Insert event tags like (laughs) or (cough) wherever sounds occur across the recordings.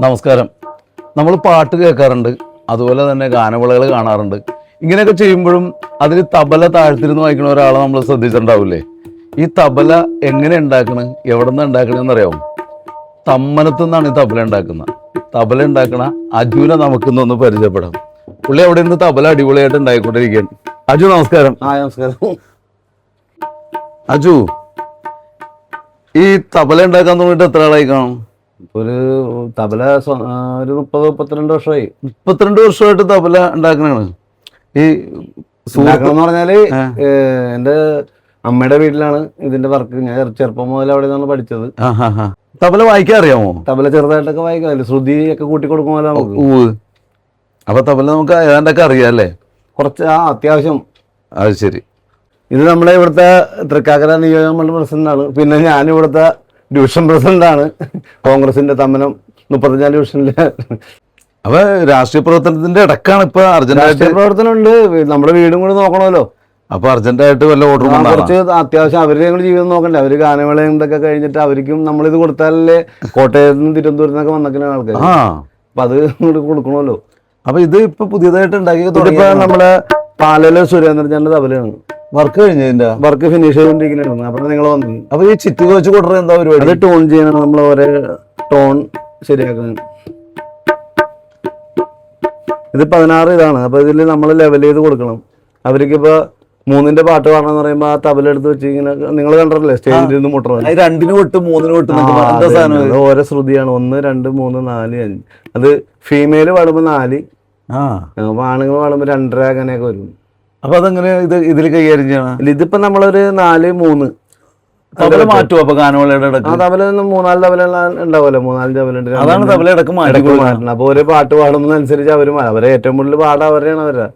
നമസ്കാരം. നമ്മൾ പാട്ട് കേൾക്കാറുണ്ട്. അതുപോലെ തന്നെ ഗാനവിളകൾ കാണാറുണ്ട്. ഇങ്ങനെയൊക്കെ ചെയ്യുമ്പോഴും അതിൽ തബല താഴ്ത്തിരുന്ന് വായിക്കുന്ന ഒരാളെ നമ്മൾ ശ്രദ്ധിച്ചിട്ടുണ്ടാവില്ലേ ഈ തബല എങ്ങനെ ഉണ്ടാക്കണ്? എവിടെ നിന്ന് ഉണ്ടാക്കണെന്ന് അറിയാമോ തമ്മനത്തു നിന്നാണ് ഈ തബല ഉണ്ടാക്കുന്നത്. തബല ഉണ്ടാക്കണ അജുനെ നമുക്കിന്നൊന്ന് പരിചയപ്പെടാം. പുള്ളി അവിടെ നിന്ന് തബല അടിപൊളിയായിട്ട് ഉണ്ടായിക്കൊണ്ടിരിക്കുകയാണ്. അജു നമസ്കാരം. ആ നമസ്കാരം. അജു ഈ തബല ഉണ്ടാക്കാൻ തുടങ്ങിയിട്ട് എത്ര ആളായി കാണും? ഒരു തബല ഒരു മുപ്പത് മുപ്പത്തിരണ്ട് വർഷമായി. മുപ്പത്തിരണ്ട് വർഷമായിട്ട് തബല ഉണ്ടാക്കണാണ്. ഈ ഉണ്ടാക്കണം എന്ന് പറഞ്ഞാൽ എന്റെ അമ്മയുടെ വീട്ടിലാണ് ഇതിന്റെ വർക്ക്. ഞാൻ ചെറു- ചെറുപ്പം മുതൽ അവിടെ നിന്നാണ് പഠിച്ചത്. തബല വായിക്കാൻ അറിയാമോ? തബല ചെറുതായിട്ടൊക്കെ വായിക്കാമല്ലോ ശ്രുതി ഒക്കെ കൂട്ടി കൊടുക്കും നമുക്ക്. അപ്പൊ തബല നമുക്ക് ഏതാണ്ടൊക്കെ അറിയാം അല്ലേ? കുറച്ച് ആ അത്യാവശ്യം. അത് ശരി. ഇത് നമ്മുടെ ഇവിടുത്തെ തൃക്കാക്കര നിയോജക മണ്ഡലം പ്രസിഡന്റ് ആണ് പിന്നെ ഞാൻ ഇവിടുത്തെ ഡിവിഷൻ പ്രസിഡന്റ് ആണ് കോൺഗ്രസിന്റെ തമ്മനം മുപ്പത്തഞ്ചാം ഡിവിഷനിലെ. അപ്പൊ രാഷ്ട്രീയ പ്രവർത്തനത്തിന്റെ ഇടക്കാണ് ഇപ്പൊ അർജന്റ് രാഷ്ട്രീയ പ്രവർത്തനമുണ്ട്. നമ്മുടെ വീടും കൂടി നോക്കണമല്ലോ. അപ്പൊ അർജന്റായിട്ട് വല്ല ഓർഡർ കുറച്ച് അത്യാവശ്യം അവരുടെ ഞങ്ങൾ ജീവിതം നോക്കണ്ടേ. അവർ ഗാനമേളയും ഇതൊക്കെ കഴിഞ്ഞിട്ട് അവർക്കും നമ്മളിത് കൊടുത്താലല്ലേ കോട്ടയത്ത് നിന്ന് തിരുവനന്തപുരത്ത് നിന്നൊക്കെ വന്നിരിക്കുന്ന ആൾക്കാർ അപ്പൊ അത് ഇങ്ങോട്ട് കൊടുക്കണമല്ലോ. അപ്പൊ ഇത് ഇപ്പൊ പുതിയതായിട്ട് ഉണ്ടാക്കി നമ്മുടെ പാലയിലെ സുരേന്ദ്രചാന്റെ തബലയാണ്. വർക്ക് കഴിഞ്ഞതിന്റെ? വർക്ക് ഫിനിഷ് ചെയ്തോണ്ടിരിക്കുന്നുണ്ട് അപ്പൊ നിങ്ങൾ വന്നു. അപ്പൊ ഈ വെച്ച് കൊടുക്കുന്നത് എന്താ അത് പരിപാടി ടോൺ ചെയ്യണം. നമ്മൾ ഓരോ ടോൺ ശരിയാക്കണം. ഇത് പതിനാറ് ഇതാണ്. അപ്പൊ ഇതിൽ നമ്മൾ ലെവൽ ചെയ്ത് കൊടുക്കണം. അവർക്കിപ്പോ മൂന്നിന്റെ പാട്ട് പാടണമെന്ന് പറയുമ്പോ ആ തബല എടുത്ത് വെച്ച് ഇങ്ങനെ നിങ്ങൾ കണ്ടിട്ടില്ലേ സ്റ്റേജിൽ നിന്ന് മുട്ടണം രണ്ടിന് വിട്ട് മൂന്നിന് വിട്ട്? ഓരോ ശ്രുതിയാണ്. ഒന്ന് രണ്ട് മൂന്ന് നാല് അഞ്ച്. അത് ഫീമെയിൽ പാടുമ്പോ നാല്. ആണുങ്ങൾ പാടുമ്പോ രണ്ടര അങ്ങനെയൊക്കെ വരും. അപ്പൊ അതെങ്ങനെ ഇത് ഇതിൽ കൈകാര്യം ചെയ്യണം? ഇതിപ്പോ നമ്മളൊരു നാല് മൂന്ന് തബല മാറ്റും അപ്പൊ ഗാനമേളയുടെ ആ ഇടയ്ക്ക് തബല മൂന്നാൽ തബല ഉണ്ടാവുമല്ലോ മൂന്നാൽ തബല ഉണ്ട് അതാണ് തബല ഇടയ്ക്ക്. മാറ്റണം. അപ്പൊ ഒരു പാട്ട് പാടുന്നതനുസരിച്ച് അവർ അവരെ ഏറ്റവും കൂടുതൽ പാടാ അവരെയാണ് അവരെ.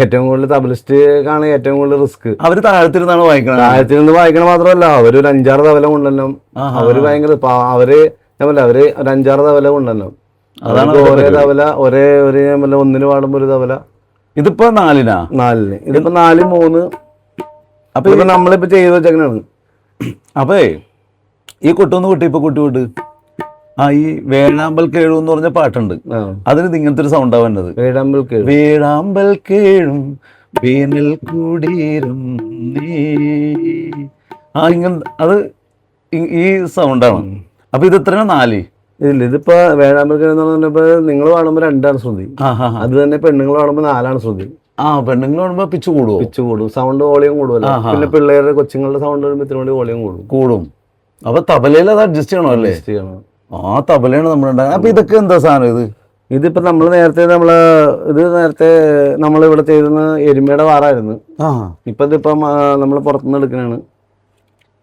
ഏറ്റവും കൂടുതൽ തബലിസ്റ്റ് ആണ് ഏറ്റവും കൂടുതൽ റിസ്ക്. അവർ താഴത്തിരുന്നാണ് വായിക്കണത്. താഴത്തിൽ നിന്ന് വായിക്കണ മാത്രമല്ല അവർ ഒരു അഞ്ചാറ് തവല കൊണ്ടല്ലോ. അവർ ഭയങ്കര അവർ ഞാൻ അവർ ഒരു അഞ്ചാറ് തവല കൊണ്ടല്ലോ അതാണ് ഒരേ തവല ഒരേ ഒരു ഞാൻ ഒന്നിന് പാടുമ്പോ ഒരു തവല ഇതിപ്പോ നാലിനാ? നാലിന്. ഇതിപ്പോ നാല് മൂന്ന്. അപ്പൊ ഇപ്പൊ നമ്മളിപ്പോ ചെയ്ത് വെച്ചേക്കണാണ് അപ്പേ ഈ കൊട്ടൊന്ന് കൊട്ടി ഇപ്പൊ കൊട്ടി വിട്ട് ആ ഈ വേഴാമ്പൽ കേഴു എന്ന് പറഞ്ഞ പാട്ടുണ്ട്. അതിന് ഇങ്ങനത്തെ ഒരു സൗണ്ടാ വന്നത്. വേഴാമ്പൽ കേഴു. വേഴാമ്പൽ കേഴും വേനൽ കൂടീരും നീ. ആ ഇങ്ങനെ അത് ഈ- സൗണ്ടാണ് അപ്പൊ ഇത് എത്ര നാല്. ഇല്ല ഇതിപ്പോ വേഴാമ്പൽ കേൾ എന്ന് പറഞ്ഞപ്പോ നിങ്ങൾ പാടുമ്പോ രണ്ടാണ് ശ്രുതി. അത് തന്നെ പെണ്ണുങ്ങൾ പാടുമ്പോ നാലാണ് ശ്രുതി. ആ പെണ്ണുങ്ങൾ കാണുമ്പോ പിച്ച് കൂടും പിച്ച് കൂടും. സൗണ്ട് വോളിയം കൂടുമല്ലോ പിന്നെ പിള്ളേരുടെ കൊച്ചുങ്ങളുടെ സൗണ്ട് വരുമ്പോൾ ഇത്തിരി കൂടി വോളിയം കൂടും. കൂടും. അപ്പൊ തബലയിൽ അത് അഡ്ജസ്റ്റ് ചെയ്യണോ അല്ലേ? ചെയ്യണം. ആ തബലയാണ് നമ്മൾ ഉണ്ടാകുന്നത് അപ്പൊ ഇതൊക്കെ എന്താ സാധനം ഇത്? ഇതിപ്പോ നമ്മൾ നേരത്തെ നമ്മൾ ഇത് നേരത്തെ നമ്മൾ ഇവിടെ ചെയ്തിരുന്ന എരുമയുടെ വാറായിരുന്നു. ഇപ്പൊ ഇതിപ്പോ നമ്മൾ പുറത്തുനിന്ന് എടുക്കണാണ്.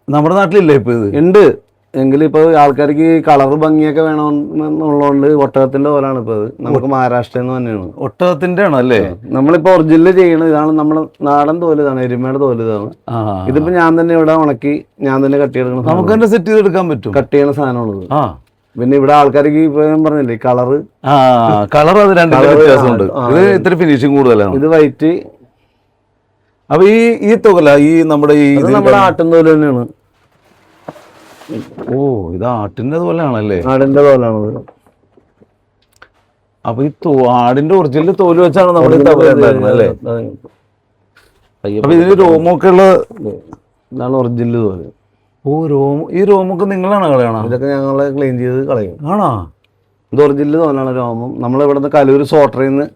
നമ്മുടെ നാട്ടിലില്ലേ ഇപ്പൊ ഇത്? ഉണ്ട്. എങ്കിലും ഇപ്പൊ ആൾക്കാർക്ക് കളർ ഭംഗിയൊക്കെ വേണമെന്നുള്ളതുകൊണ്ട് ഒട്ടകത്തിന്റെ പോലാണ് ഇപ്പൊ ഇത് നമുക്ക് മഹാരാഷ്ട്ര നിന്ന് തന്നെയാണ്. ഒട്ടകത്തിന്റെ ആണോ അല്ലേ നമ്മളിപ്പോ ഒറിജിനൽ ചെയ്യണത് ഇതാണ്. നമ്മുടെ നാടൻ തോൽ ഇതാണ് എരുമയുടെ തോൽ ഇതാണ് ഇതിപ്പോ ഞാൻ തന്നെ ഇവിടെ ഉണക്കി ഞാൻ തന്നെ കട്ട് ചെയ്തെടുക്കണം നമുക്ക് തന്നെ സെറ്റ് ചെയ്തെടുക്കാൻ പറ്റും. കട്ട് ചെയ്യണ സാധനമുള്ളത് പിന്നെ ഇവിടെ ആൾക്കാർക്ക് ഇപ്പൊ ഞാൻ പറഞ്ഞില്ലേ കളറ്. കളർ അത് രണ്ട് ഫിനിഷിംഗ് വ്യത്യാസമുണ്ട്. ഇത് ഇത്തിരി ഫിനിഷിങ് കൂടുതലാണ്. ഇത് വൈറ്റ് അപ്പൊ ഈ ഈ തുകല ഈ നമ്മുടെ ഈ നമ്മുടെ ആട്ടും തോൽ തന്നെയാണ്. ഓ ഇത് ആട്ടിന്റെ പോലെയാണല്ലേ ആടിന്റെ തോലാണത് അപ്പൊ ഈ തോ- ആടിന്റെ ഒറിജിനൽ തോൽ വെച്ചാണ് നമ്മൾ ഈ തബല ഉണ്ടാക്കുന്നത് അല്ലേ? അപ്പൊ ഇതിന് രോമൊക്കെ ഉള്ള ഇതാണ് ഒറിജിനൽ തോൽ. ഓ രോമ ഈ രോമൊക്കെ നിങ്ങളാണ് കളയണ? ഇതൊക്കെ ഞങ്ങൾ ക്ലീൻ ചെയ്ത് കളയും. ആണോ? ഇത് ഒറിജിനൽ തോലാണ് രോമം. നമ്മൾ നിന്ന് കലൂർ സോട്ടറിൽ നിന്ന്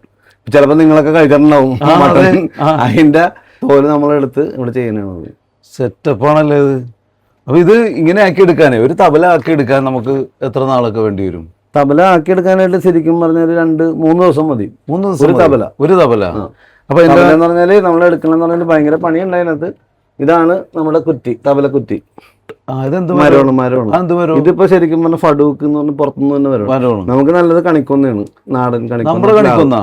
ചിലപ്പോ നിങ്ങളൊക്കെ കഴിച്ചിട്ടുണ്ടാവും. അതിന്റെ തോൽ നമ്മളെടുത്ത് ഇവിടെ ചെയ്യുന്നതാണ്. സെറ്റപ്പ് ആണല്ലേ ഇത്? അപ്പൊ ഇത് ഇങ്ങനെ ആക്കി എടുക്കാനേ ഒരു തബല ആക്കി എടുക്കാൻ നമുക്ക് എത്ര നാളൊക്കെ വേണ്ടി വരും? തബല ആക്കിയെടുക്കാനായിട്ട് ശരിക്കും പറഞ്ഞാൽ രണ്ട് മൂന്ന് ദിവസം മതി. മൂന്ന് ദിവസം ഒരു തബല. ഒരു തബല. അപ്പൊ എന്താണെന്ന് പറഞ്ഞാൽ നമ്മൾ എടുക്കണമെന്ന് പറഞ്ഞാൽ ഭയങ്കര പണി അതിനകത്ത്. ഇതാണ് നമ്മുടെ കുറ്റി തബല കുറ്റി. മരമാണ് മരമാണ് ഇതിപ്പോ ശരിക്കും പറഞ്ഞ ഫഡൂക്ക് എന്ന് പറഞ്ഞ പുറത്തുനിന്ന് തന്നെ വരണം നമുക്ക് നല്ലത് കണിക്കൊന്നയാണ്. നാടൻ കണിക്കൊന്ന.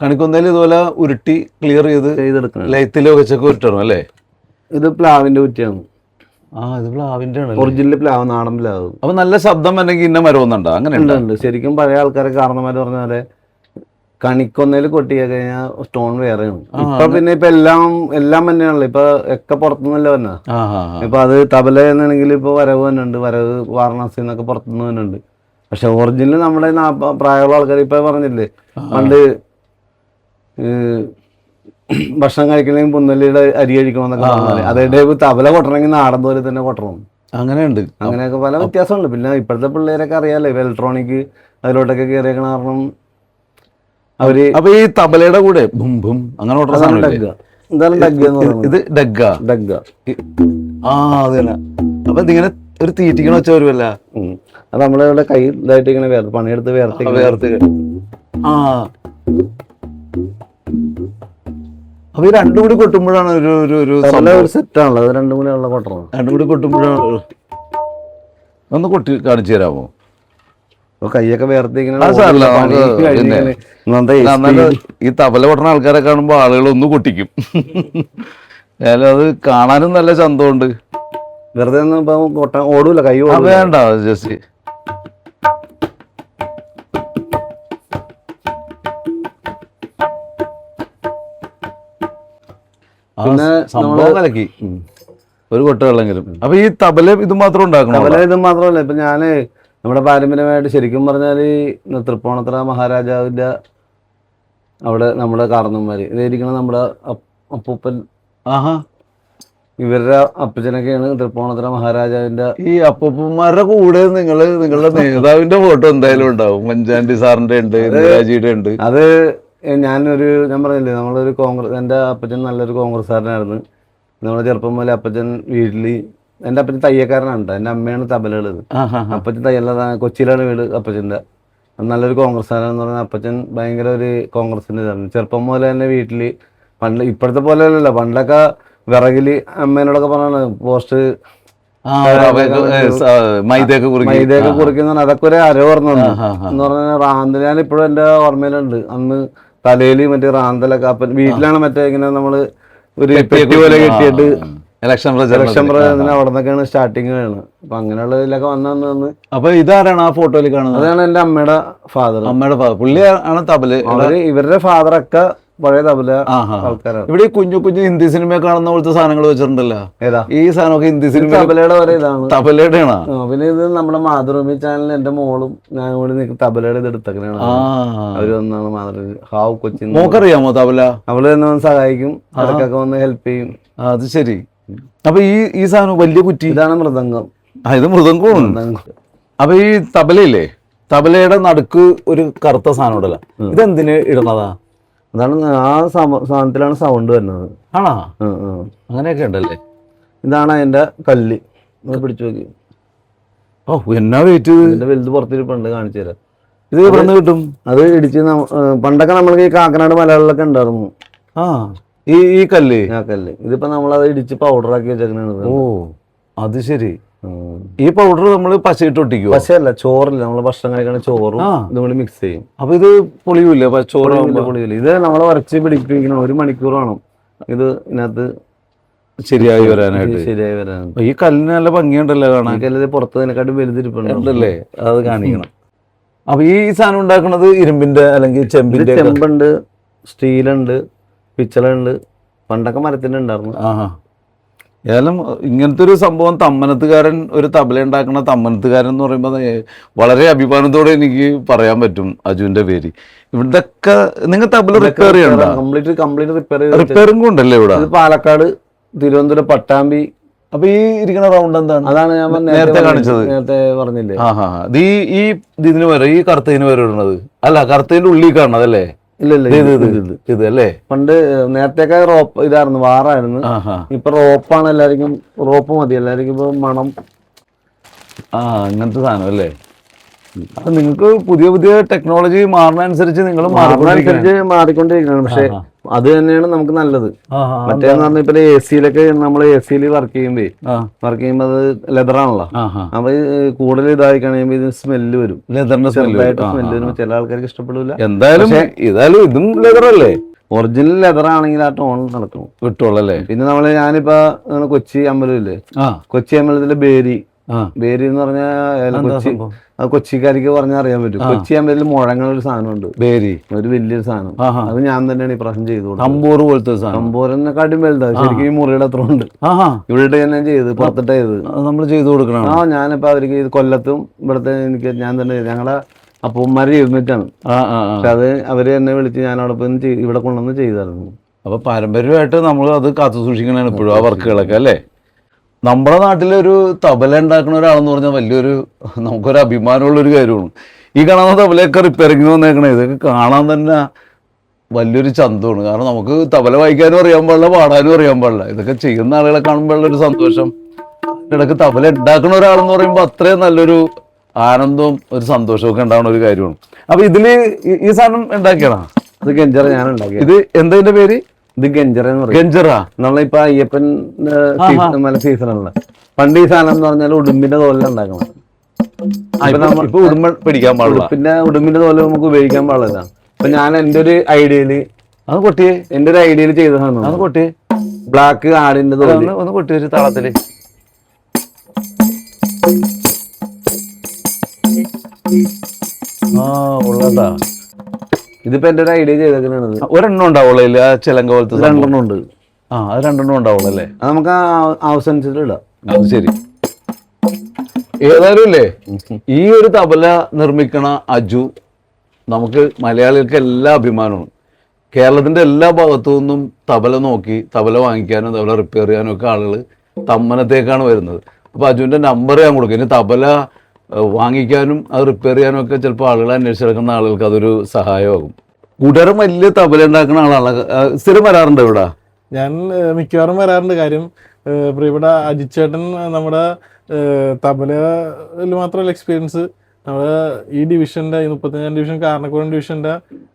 കണിക്കൊന്നയിൽ ഇതുപോലെ ഉരുട്ടി ക്ലിയർ ചെയ്ത് ചെയ്തെടുക്കണം. ലൈത്തിലോ വെച്ചൊക്കെ ഉരുട്ടണം അല്ലേ? ഇത് പ്ലാവിന്റെ കുറ്റിയാണ്. ആ ഇത് പ്ലാവിന്റെ ആണ് ഒറിജിനൽ പ്ലാവ് നാടൻ പ്ലാവ്. അപ്പൊ നല്ല ശബ്ദം വന്നെങ്കിൽ ഇന്ന മരം ഒന്നുണ്ടോ? അങ്ങനെ ശരിക്കും പഴയ ആൾക്കാരെ കാരണമാര് പറഞ്ഞ പോലെ കണിക്കൊന്നയിൽ കൊട്ടിയ കഴിഞ്ഞാൽ സ്റ്റോൺ വേറെയാണ്. ഇപ്പൊ പിന്നെ ഇപ്പൊ എല്ലാം എല്ലാം തന്നെയാണല്ലോ. ഇപ്പൊ ഒക്കെ പുറത്തുനിന്നല്ല വന്ന. ഇപ്പൊ അത് തബല എന്നാണെങ്കിൽ ഇപ്പൊ വരവ് തന്നെ ഉണ്ട് വരവ് വാരണാസി എന്നൊക്കെ പുറത്തുനിന്ന് തന്നെ ഉണ്ട് പക്ഷെ ഒറിജിനൽ നമ്മുടെ പ്രായമുള്ള ആൾക്കാർ ഇപ്പൊ പറഞ്ഞില്ലേ? പണ്ട് (clears throat) ഭക്ഷണം കഴിക്കണമെങ്കിൽ പുന്നല്ലിയുടെ അരി കഴിക്കണമെന്നൊക്കെ പറഞ്ഞാൽ. അതേ തബല കൊട്ടണമെങ്കിൽ നാടൻ പോലെ തന്നെ കൊട്ടണം അങ്ങനെയുണ്ട്. അങ്ങനെയൊക്കെ പല വ്യത്യാസമുണ്ട്. പിന്നെ ഇപ്പോഴത്തെ പിള്ളേരൊക്കെ അറിയാലോ ഇലക്ട്രോണിക് അതിലോട്ടൊക്കെ കയറിയേക്കണ കാരണം അവർ അപ്പൊ ഈ തബലയുടെ കൂടെ ബും ബും അങ്ങനെ ഓട്ടർ ഇത് ഡഗ്ഗ. ഡഗ്ഗ. ആ അത് തന്നെ. അപ്പൊ ഇതിങ്ങനെ ഒരു തീറ്റിക്കണ വെച്ച വരുമല്ല അത് നമ്മളെ ഇവിടെ കൈ ഇതായിട്ട് ഇങ്ങനെ പണിയെടുത്ത് വേർത്ത് വേർത്ത് ആ. അപ്പൊ ഈ രണ്ടും കൂടി കൊട്ടുമ്പോഴാണ് ഒരു ഒരു ഒരു സെറ്റ് ആണല്ലോ. അത് രണ്ടും കൂടി ഉള്ള കൊട്ടണം? രണ്ടും കൂടി കൊട്ടുമ്പോഴാണ് ഒന്ന് കൊട്ടി കാണിച്ചു തരാമോ? അപ്പൊ കൈയൊക്കെ വേർത്ത് ഇങ്ങനെ അത് സാരമില്ല, പണി നമുക്ക് കഴിഞ്ഞ് പിന്നെ ഇങ്ങനെ ഇന്നത്തെ അല്ല, എന്നാലും speed- ഈ തബല കൊട്ടുന്ന ആൾക്കാരെ കാണുമ്പോൾ ആളുകൾ ഒന്ന് കൊട്ടിക്കും. ഏതായാലും അത് കാണാനും നല്ല ചന്തമുണ്ട്. വെറുതെ ഒന്നും കൊട്ടാൻ ഓടൂല കൈ ഓടൂല. വേണ്ട ജസ്റ്റ് പിന്നെ സംഭവം കലക്കി. ഒരു കൊട്ട വെള്ളെങ്കിലും അപ്പൊ ഈ തബല ഇത് മാത്രം ഉണ്ടാക്കണം? തബല ഇത് മാത്രമല്ല. ഇപ്പൊ ഞാൻ നമ്മുടെ പാരമ്പര്യമായിട്ട് ശരിക്കും പറഞ്ഞാൽ ഈ തൃപ്പൂണിത്തറ മഹാരാജാവിന്റെ അവിടെ നമ്മുടെ കാർന്നന്മാര്. ഇതായിരിക്കണം നമ്മുടെ അപ്പൂപ്പൻ. ആഹാ. ഇവരുടെ അപ്പച്ചനൊക്കെയാണ് തൃപ്പൂണിത്തറ മഹാരാജാവിന്റെ ഈ അപ്പൂപ്പന്മാരുടെ കൂടെ നിങ്ങൾ നിങ്ങളുടെ നേതാവിന്റെ ഫോട്ടോ എന്തായാലും ഉണ്ടാവും. മഞ്ചാണ്ടി സാറിന്റെ ഉണ്ട് രാജിയുടെ ഉണ്ട്. അത് ഞാനൊരു ഞാൻ പറഞ്ഞില്ലേ നമ്മളൊരു കോൺഗ്രസ് എന്റെ അപ്പച്ചൻ നല്ലൊരു കോൺഗ്രസ്സുകാരനായിരുന്നു. നമ്മുടെ ചെറുപ്പം മുതലേ അപ്പച്ചൻ വീട്ടിൽ എന്റെ അപ്പച്ചൻ തയ്യക്കാരനാണ് കേട്ടോ എന്റെ അമ്മയാണ് തബലുള്ളത്. അപ്പച്ചൻ തയ്യലാണ് കൊച്ചിയിലാണ് വീട് അപ്പച്ചന്റെ. നല്ലൊരു കോൺഗ്രസ്സുകാരനെന്ന് പറഞ്ഞാൽ അപ്പച്ചൻ ഭയങ്കര ഒരു കോൺഗ്രസിന്റെ ഇതാണ് ചെറുപ്പം മുതലേ തന്നെ വീട്ടിൽ പണ്ട് ഇപ്പോഴത്തെ പോലെ അല്ലല്ലോ പണ്ടൊക്കെ വിറകിൽ അമ്മേനോടൊക്കെ പറഞ്ഞാണ് പോസ്റ്റ് മൈദയൊക്കെ കുറുക്കി. മൈദയൊക്കെ കുറിക്കുന്ന അതൊക്കെ ഒരു അരവർണുണ്ട് ആ. എന്ന് പറഞ്ഞാൽ റാന്തൽ ഞാൻ ഇപ്പോഴും എന്റെ ഓർമ്മയിലുണ്ട്. അന്ന് തലയിൽ മറ്റേ റാന്തലൊക്കെ അപ്പൻ വീട്ടിലാണ് മറ്റേ ഇങ്ങനെ നമ്മൾ ഒരു പെട്ടി പോലെ കെട്ടിയിട്ട് ഇലക്ഷൻ ഇലക്ഷൻ പ്രചരണം പ്രചാരണത്തിന് അവിടെ നിന്നൊക്കെയാണ് സ്റ്റാർട്ടിങ് വേണം അപ്പൊ അങ്ങനെയുള്ളതിലൊക്കെ വന്നു അപ്പൊ ഇതാരാണ് ആ ഫോട്ടോയിൽ കാണുന്നത്? അതാണ് എന്റെ അമ്മയുടെ ഫാദർ അമ്മയുടെ ഫാദർ പുള്ളി ആണ് തബൽ. ഇവരുടെ ഫാദറൊക്കെ പഴയ തബല ആൾക്കാരാണ്. ഇവിടെ കുഞ്ഞു കുഞ്ഞു ഹിന്ദി സിനിമ കാണുന്ന പോലത്തെ സാധനങ്ങൾ വെച്ചിട്ടുണ്ടല്ലോ. ഏതാ? ഈ സാധനമൊക്കെ ഹിന്ദി സിനിമ തബലയുടെ വരെ ഇതാണ്. തബലയുടെ പിന്നെ ഇത് നമ്മുടെ മാതൃഭൂമി ചാനലിൽ എന്റെ മോളും ഞാൻ കൂടി നിൽക്കും തബലയുടെ ഇത് എടുത്തക്കനാണ് അവർ വന്നാണ് മാതൃഭൂമി. ഹാവ് കൊച്ചി മോക്കറിയാമോ തബല? അവൾ തന്നെ വന്ന് സഹായിക്കും. അവർക്കൊക്കെ വന്ന് ഹെൽപ്പ് ചെയ്യും. അത് ശരി. അപ്പൊ ഈ ഈ സാധനം വലിയ കുറ്റി? ഇതാണ് മൃദംഗം. ആ ഇത് മൃദംഗവും മൃദംഗം. അപ്പൊ ഈ തബലയില്ലേ? തബലയുടെ നടുക്ക് ഒരു കറുത്ത സാധനം ഇടല ഇതെന്തിന് ഇടുന്നതാ? അതാണ് ആ സാധനത്തിലാണ് സൗണ്ട് വരുന്നത്. ആണോ. അങ്ങനെയൊക്കെ ഉണ്ടല്ലേ? ഇതാണ് അതിന്റെ കല്ല്. പിടിച്ചു നോക്കി. ഓ എന്നാ വെയിറ്റ് ഇതിന്റെ വലുത് പുറത്തിരിപ്പുണ്ട് കാണിച്ചു തരാം. ഇത് എവിടെന്ന് കിട്ടും? അത് ഇടിച്ച് പണ്ടൊക്കെ നമ്മൾക്ക് ഈ കാക്കനാട് മലകളിലൊക്കെ ഉണ്ടായിരുന്നു. ആ ഈ ഈ കല്ല്? ആ കല്ല്. ഇതിപ്പോ നമ്മളത് ഇടിച്ച് പൗഡർ ആക്കി വെച്ചേക്കണത് ഓ അത് ശരി. ഈ പൗഡർ നമ്മൾ പശയിട്ട് ഒട്ടിക്കും പശയല്ല ചോറില്ല. നമ്മൾ ഭക്ഷണം കഴിക്കണ ചോറും നമ്മൾ മിക്സ് ചെയ്യും. അപ്പൊ ഇത് പൊളിയൂല പ- ചോറാകുമ്പോ പൊളിയില്ല, പൊളിയില്ല. ഇത് നമ്മൾ ഉരച്ച് പിടിപ്പിക്കണം. ഒരു മണിക്കൂർ വേണം. ഇത് ഇതിനകത്ത് ശരിയായി വരാനായിട്ട്. ശരിയായി വരാൻ ഈ കല്ലിന് നല്ല ഭംഗിയുണ്ടല്ലോ കാണാൻ. കല്ലിൽ കല്ല് പുറത്ത് ഇതിനെക്കാട്ടും വലുതിരിപ്പുണ്ട്. അത് കാണിക്കണം. അപ്പൊ ഈ സാധനം ഉണ്ടാക്കുന്നത് ഇരുമ്പിന്റെ അല്ലെങ്കിൽ ചെമ്പിന്റെ ചെമ്പുണ്ട് സ്റ്റീലുണ്ട് പിച്ചളുണ്ട് പണ്ടൊക്കെ മരത്തിന്റെ ഉണ്ടായിരുന്നു. ആഹാ. ഏതായാലും ഇങ്ങനത്തെ ഒരു സംഭവം തമ്മനത്തുകാരൻ ഒരു തബല ഉണ്ടാക്കുന്ന തമ്മനത്തുകാരൻ എന്ന് പറയുമ്പോൾ വളരെ അഭിമാനത്തോടെ എനിക്ക് പറയാൻ പറ്റും അജുവിന്റെ പേര്. ഇവിടൊക്കെ നിങ്ങൾ തബല റിപ്പയർ ചെയ്യണ്ട കംപ്ലീറ്റ് കംപ്ലീറ്റ് റിപ്പയർ റിപ്പയറിംഗ് ഉണ്ടല്ലേ ഇവിടെ? പാലക്കാട് തിരുവനന്തപുരം പട്ടാമ്പി. അപ്പൊ ഈ ഇരിക്കുന്ന റൗണ്ട് എന്താണ്? അതാണ് ഞാൻ നേരത്തെ കാണിച്ചത്. നേരത്തെ പറഞ്ഞില്ലേ? ഈ ഈ ഇതിന് വരെ ഈ കറുത്തതിന് വരെ ഇടുന്നത്. അല്ല കറുത്തതിന്റെ ഉള്ളിൽ കാണുന്നത് അല്ലേ? ഇല്ല ഇല്ല ഇത് ഇത് ഇത് ഇത് ഇത്. അല്ലേ? പണ്ട് നേരത്തെയൊക്കെ റോപ്പ് ഇതായിരുന്നു വാറായിരുന്നു. ആഹാ. ഇപ്പൊ റോപ്പാണ് എല്ലാവർക്കും റോപ്പ് മതി. എല്ലാവർക്കും ഇപ്പൊ മണം. ആ അങ്ങനത്തെ സാധനം അല്ലേ? അപ്പൊ നിങ്ങൾക്ക് പുതിയ പുതിയ ടെക്നോളജി മാറുന്ന അനുസരിച്ച് നിങ്ങൾ മാറുന്നതനുസരിച്ച് മാറിക്കൊണ്ടിരിക്കുകയാണ്. പക്ഷെ അത് തന്നെയാണ് നമുക്ക് നല്ലത്. മറ്റേന്ന് പറഞ്ഞ ഇപ്പൊ എ സിയിലൊക്കെ നമ്മൾ എ സിയിൽ വർക്ക് ചെയ്യുമ്പോ വർക്ക് ചെയ്യുമ്പോ അത് ലെതറാണല്ലോ അപ്പൊ കൂടുതൽ ഇതായി കഴിയുമ്പോ ഇതിന് സ്മെല്ല് വരും. ലെതറിന്റെ സ്മെല്ലായിട്ട് സ്മെല്ല് വരുമ്പോ ചില ആൾക്കാർക്ക് ഇഷ്ടപ്പെടില്ല എന്തായാലും ഇതായാലും ഇതും ലെതർ അല്ലേ? ഒറിജിനൽ ലെതർ ആണെങ്കിൽ ആ ടോൺ നടക്കും. വിട്ടോളല്ലേ പിന്നെ നമ്മൾ ഞാനിപ്പോ കൊച്ചി അമ്പലമില്ലേ കൊച്ചി അമ്പലത്തിലെ ബേരി. ബേരി എന്ന് പറഞ്ഞാൽ കൊച്ചി കൊച്ചിക്കാരിക്ക് പറഞ്ഞാൽ അറിയാൻ പറ്റും. കൊച്ചി അമ്പലത്തിൽ മുഴങ്ങണ ഒരു സാധനമുണ്ട്. ബേരി ഒരു വലിയൊരു സാധനം. അത് ഞാൻ തന്നെയാണ് ഈ പ്രാവശ്യം ചെയ്തു തമ്പൂർ പോലത്തെ ഒരു സാധനം. സംഭവനെക്കാട്ടും വലുതാ. ശരിക്കും ഈ മുറിയുടെ അത്ര ഉണ്ട്. ഇവിടെ തന്നെ ചെയ്ത് പുറത്തിട്ട് ചെയ്ത്. നമ്മൾ ചെയ്തു കൊടുക്കണം ആ ഞാനിപ്പോ അവർക്ക് ഇത് കൊല്ലത്തും ഇവിടുത്തെ എനിക്ക് ഞാൻ തന്നെ ഞങ്ങളെ അപ്പൂമാര് ചെയ്തിട്ടാണ് പക്ഷെ അത് അവർ എന്നെ വിളിച്ച് ഞാൻ അവിടെ പോയി ഇവിടെ കൊണ്ടുവന്ന് ചെയ്തായിരുന്നു. അപ്പൊ പാരമ്പര്യമായിട്ട് നമ്മൾ അത് കാത്തു സൂക്ഷിക്കണാണ് ഇപ്പോഴും ആ വർക്കുകളൊക്കെ അല്ലേ? നമ്മുടെ നാട്ടിലൊരു തബല ഉണ്ടാക്കുന്ന ഒരാളെന്ന് പറഞ്ഞാൽ വലിയൊരു നമുക്കൊരു അഭിമാനമുള്ള ഒരു കാര്യമാണ്. ഈ കാണുന്ന തബലയൊക്കെ റിപ്പയറിങ് വന്നേക്കണേ ഇതൊക്കെ കാണാൻ തന്നെ വലിയൊരു ചന്തമാണ്. കാരണം നമുക്ക് തബല വായിക്കാനും അറിയാൻ പാടില്ല പാടാനും അറിയാൻ പാടില്ല. ഇതൊക്കെ ചെയ്യുന്ന ആളുകളെ കാണുമ്പോഴുള്ള ഒരു സന്തോഷം. ഇടയ്ക്ക് തബല ഉണ്ടാക്കുന്ന ഒരാളെന്ന് പറയുമ്പോൾ അത്രയും നല്ലൊരു ആനന്ദവും ഒരു സന്തോഷവും ഒക്കെ ഉണ്ടാവുന്ന ഒരു കാര്യമാണ്. അപ്പൊ ഇതിൽ ഈ- സാധനം ഉണ്ടാക്കിയതാണ്? ഇത് ഗഞ്ചറ ഞാൻ ഉണ്ടാക്കിയത്. ഇത് എന്താ പേര്? ഇത് ഗഞ്ചറ എന്ന് പറയും. ഗഞ്ചറ? നമ്മളിപ്പോ അയ്യപ്പൻ സീസൺ മല സീസണുള്ള പണ്ട് ഈ സാധനം എന്ന് പറഞ്ഞാൽ ഉടുമ്പിന്റെ തോലിൽ ഉണ്ടാക്കണം ഇപ്പൊ ഉടുമ്പ പിടിക്കാൻ പാടില്ല. പിന്നെ ഉടുമ്പിന്റെ തോൽ നമുക്ക് ഉപയോഗിക്കാൻ പാടില്ല. അപ്പൊ ഞാൻ എന്റെ ഒരു ഐഡിയയിൽ അത് കൊട്ടിയേ. എന്റെ ഒരു ഐഡിയയിൽ ചെയ്ത അത് സാധനം കൊട്ടിയേ. ബ്ലാക്ക് ആടിന്റെ തോൽ. ഒന്ന് ഒന്ന് കൊട്ടി ഒരു താളത്തിൽ. ആ ഉള്ളതാ. ഇതിപ്പോ എന്റെ ഒരു ഐഡിയ ചെയ്തേക്കുന്നത് ഒരെണ്ണം ഉണ്ടാവുള്ളൂ ഇല്ല ചിലങ്ക പോലത്തെ രണ്ടെണ്ണം ഉണ്ട്. ആ അത് രണ്ടെണ്ണം ഉണ്ടാവുള്ളൂ അല്ലേ? അത് നമുക്ക് ആവശ്യമനുസരിച്ചിട്ടിടാം ആവശ്യമനുസരിച്ച് ഇടാം. അത് ശരി. ഏതായാലും ഇല്ലേ? ഈ ഒരു തബല നിർമ്മിക്കണ അജു നമുക്ക് മലയാളികൾക്ക് എല്ലാ അഭിമാനവും. കേരളത്തിന്റെ എല്ലാ ഭാഗത്തു നിന്നും തബല നോക്കി തബല വാങ്ങിക്കാനും തബല റിപ്പയർ ചെയ്യാനും ഒക്കെ ആളുകൾ തമ്മനത്തേക്കാണ് വരുന്നത്. അപ്പൊ അജുവിന്റെ നമ്പർ ഞാൻ കൊടുക്കും. ഇനി തബല വാങ്ങിക്കാനും അത് റിപ്പയർ ചെയ്യാനും ഒക്കെ ചിലപ്പോൾ ആളുകൾ അന്വേഷിച്ചെടുക്കുന്ന ആളുകൾക്ക് അതൊരു സഹായമാകും. കൂട്ടുകാരൻ വലിയ തബല ഉണ്ടാക്കുന്ന ആളാണ് സ്ഥിരം വരാറുണ്ട് ഇവിടെ? ഞാൻ മിക്കവാറും വരാറുണ്ട്. കാര്യം ഇവിടെ അജിച്ചേട്ടൻ നമ്മുടെ തബലയിൽ മാത്രമല്ല എക്സ്പീരിയൻസ് നമ്മുടെ ഈ ഡിവിഷന്റെ ഈ മുപ്പത്തഞ്ചാം ഡിവിഷൻ കാരണക്കുളം ഡിവിഷന്റെ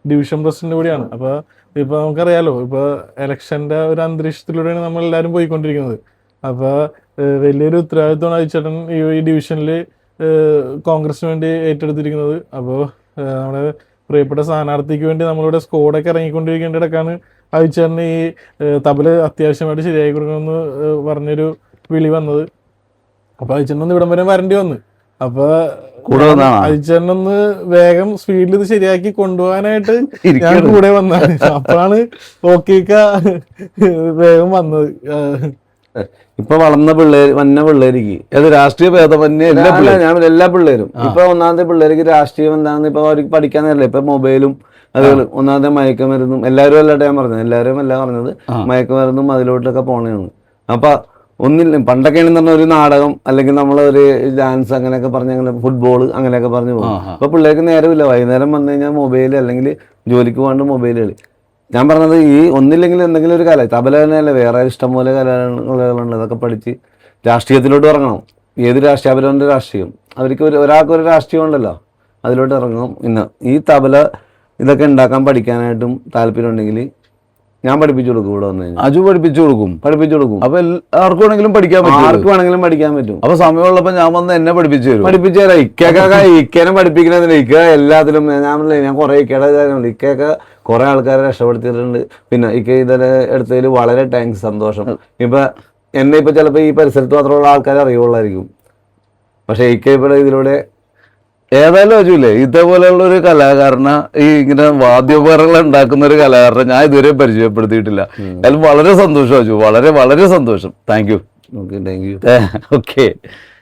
ഡിവിഷൻ പ്രസിഡന്റ് കൂടിയാണ്. അപ്പോൾ ഇപ്പൊ നമുക്കറിയാലോ ഇപ്പൊ ഇലക്ഷന്റെ ഒരു അന്തരീക്ഷത്തിലൂടെയാണ് നമ്മൾ എല്ലാവരും പോയിക്കൊണ്ടിരിക്കുന്നത് അപ്പോൾ വലിയൊരു ഉത്തരവാദിത്വമാണ് അജിച്ചേട്ടൻ ചേട്ടൻ ഈ ഡിവിഷനിൽ കോൺഗ്രസിന് വേണ്ടി ഏറ്റെടുത്തിരിക്കുന്നത്. അപ്പോൾ നമ്മുടെ പ്രിയപ്പെട്ട സ്ഥാനാർത്ഥിക്ക് വേണ്ടി നമ്മളിവിടെ സ്കോഡൊക്കെ ഇറങ്ങിക്കൊണ്ടിരിക്കേണ്ട ഇടക്കാണ് അയച്ചേട്ടന് ഈ തബൽ അത്യാവശ്യമായിട്ട് ശരിയായി കൊടുക്കണമെന്ന് പറഞ്ഞൊരു വിളി വന്നത്. അപ്പോൾ അയച്ചേട്ടനൊന്ന് ഇവിടം വരെ വരേണ്ടി വന്നു. അപ്പോൾ? അയച്ചേട്ടനൊന്ന് വേഗം സ്പീഡിൽ ഇത് ശരിയാക്കി കൊണ്ടുപോകാനായിട്ട് (laughs) ഞാൻ. കൂടെ വന്നത് അപ്പോഴാണ് ഓക്കേക്ക വേഗം വന്നത്. ഇപ്പൊ വളർന്ന പിള്ളേര് വന്ന പിള്ളേർക്ക് ഏത് രാഷ്ട്രീയ ഭേദമന്യേ എല്ലാ അല്ല, ഞാൻ എല്ലാ പിള്ളേരും. ഇപ്പൊ ഒന്നാമത്തെ പിള്ളേർക്ക് രാഷ്ട്രീയം എന്താണെന്ന് ഇപ്പൊ അവർക്ക് പഠിക്കാൻ നേരല്ല ഇപ്പൊ മൊബൈലും അതുപോലെ ഒന്നാമത്തെ മയക്കുമരുന്നും എല്ലാവരും അല്ലാട്ടെ ഞാൻ പറഞ്ഞത്. എല്ലാവരും അല്ല പറഞ്ഞത് മയക്കുമരുന്നും അതിലോട്ടൊക്കെ പോണേന്ന്. അപ്പൊ ഒന്നില്ല പണ്ടൊക്കെയാണെന്ന് പറഞ്ഞ ഒരു നാടകം അല്ലെങ്കിൽ നമ്മൾ ഒരു ഡാൻസ് അങ്ങനെയൊക്കെ പറഞ്ഞ് അങ്ങനെ ഫുട്ബോൾ അങ്ങനെയൊക്കെ പറഞ്ഞു പോകും. അപ്പൊ പിള്ളേർക്ക് നേരമില്ല. വൈകുന്നേരം വന്നു കഴിഞ്ഞാൽ മൊബൈൽ അല്ലെങ്കിൽ ജോലിക്ക് പോകാണ്ട് മൊബൈൽ കളി. ഞാൻ പറഞ്ഞത് ഈ ഒന്നില്ലെങ്കിൽ എന്തെങ്കിലും ഒരു കല തബല തന്നെയല്ല വേറെ ഇഷ്ടംപോലെ കലകളുണ്ട് അതൊക്കെ പഠിച്ച് രാഷ്ട്രീയത്തിലോട്ട് ഇറങ്ങണം. ഏത് രാഷ്ട്രീയ? അവരവന്റെ രാഷ്ട്രീയം. അവർക്ക് ഒരു ഒരാൾക്ക് ഒരു രാഷ്ട്രീയം ഉണ്ടല്ലോ അതിലോട്ട് ഇറങ്ങണം ഇന്ന് ഈ തബല ഇതൊക്കെ ഉണ്ടാക്കാൻ പഠിക്കാനായിട്ടും താല്പര്യം ഉണ്ടെങ്കിൽ ഞാൻ പഠിപ്പിച്ചു കൊടുക്കും ഇവിടെ വന്നു കഴിഞ്ഞാൽ. അജു പഠിപ്പിച്ചു കൊടുക്കും. പഠിപ്പിച്ചു കൊടുക്കും. അപ്പൊ ആർക്കും വേണമെങ്കിലും പഠിക്കാൻ പറ്റും ആർക്ക് വേണമെങ്കിലും പഠിക്കാൻ പറ്റും. അപ്പൊ സമയമുള്ളപ്പോ ഞാൻ വന്ന് എന്നെ പഠിപ്പിച്ചു തരും. പഠിപ്പിച്ചു തരാം. ഇക്കൊക്കെ ഇക്കേനെ പഠിപ്പിക്കണമെന്നില്ല ഇക്ക എല്ലാത്തിലും ഞാൻ ഞാൻ കുറെ ഇക്കയുടെ കാര്യമുണ്ട് ഇക്കൊക്കെ കുറെ ആൾക്കാരെ രക്ഷപ്പെടുത്തിയിട്ടുണ്ട്. പിന്നെ ഇക്ക ഇതിനെ എടുത്തതിൽ വളരെ താങ്ക്സ് സന്തോഷം. ഇപ്പൊ എന്നെ ഇപ്പൊ ചിലപ്പോ ഈ പരിസരത്ത് മാത്രമുള്ള ആൾക്കാരെ അറിയുള്ളായിരിക്കും. പക്ഷെ ഇക്ക ഇവിടെ ഇതിലൂടെ ഏതായാലും അജുല്ലേ ഇതേപോലെയുള്ള ഒരു കലാകാരനെ ഈ ഇങ്ങനെ വാദ്യോപകരണങ്ങൾ ഉണ്ടാക്കുന്ന ഒരു കലാകാരനെ ഞാൻ ഇതുവരെ പരിചയപ്പെടുത്തിയിട്ടില്ല. അതിൽ വളരെ സന്തോഷം അജു വളരെ വളരെ സന്തോഷം. Thank you okay thank you okay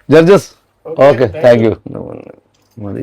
judges okay thank you മതി.